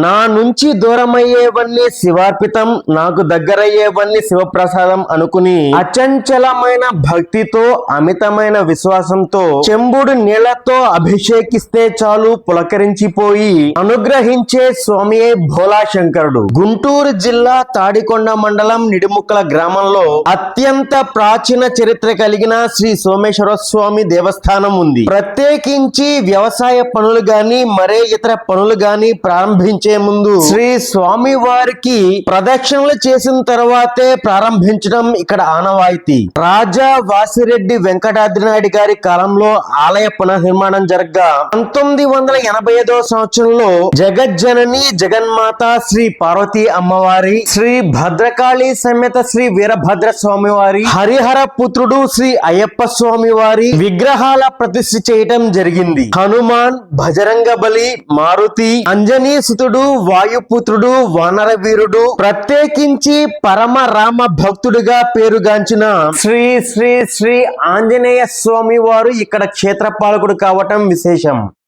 నా నుంచి దూరమయ్యేవన్నీ శివార్పితం నాకు దగ్గరయ్యేవన్నీ శివప్రసాదం అనుకుని అచంచలమైన భక్తితో అమితమైన విశ్వాసంతో చెంబుడు నీళ్ళతో అభిషేకిస్తే చాలు పులకరించిపోయి అనుగ్రహించే స్వామియే భోలా శంకరుడు గుంటూరు జిల్లా తాడికొండ మండలం నిడిముక్కల గ్రామంలో అత్యంత ప్రాచీన చరిత్ర కలిగిన శ్రీ సోమేశ్వర స్వామి దేవస్థానం ఉంది. ప్రత్యేకించి వ్యవసాయ పనులు గాని మరే ఇతర పనులు గాని ప్రారంభించే ముందు శ్రీ స్వామి వారికి ప్రదక్షిణలు చేసిన తర్వాతే ప్రారంభించడం ఇక్కడ ఆనవాయితీ. రాజా వాసిరెడ్డి వెంకటాద్రి నాయుడు గారి కాలంలో ఆలయ పునర్నిర్మాణం జరగగా. పంతొమ్మిది వందల ఎనభై ఐదో సంవత్సరంలో జగజ్జనని జగన్మాత శ్రీ పార్వతీ అమ్మవారి శ్రీ భద్రకాళి సమేత శ్రీ వీరభద్ర స్వామి వారి హరిహర పుత్రుడు శ్రీ అయ్యప్ప స్వామి వారి విగ్రహాల ప్రతిష్ఠ చేయటం జరిగింది. హనుమాన్ భజరంగ బలి మారుతి అంజనీ సుతుడు వాయుపుత్రుడు వానర వీరుడు ప్రత్యేకించి పరమ రామ భక్తుడిగా పేరుగాంచిన శ్రీ శ్రీ శ్రీ ఆంజనేయ స్వామి వారు ఇక్కడ క్షేత్రపాలకుడు కావటం విశేషం.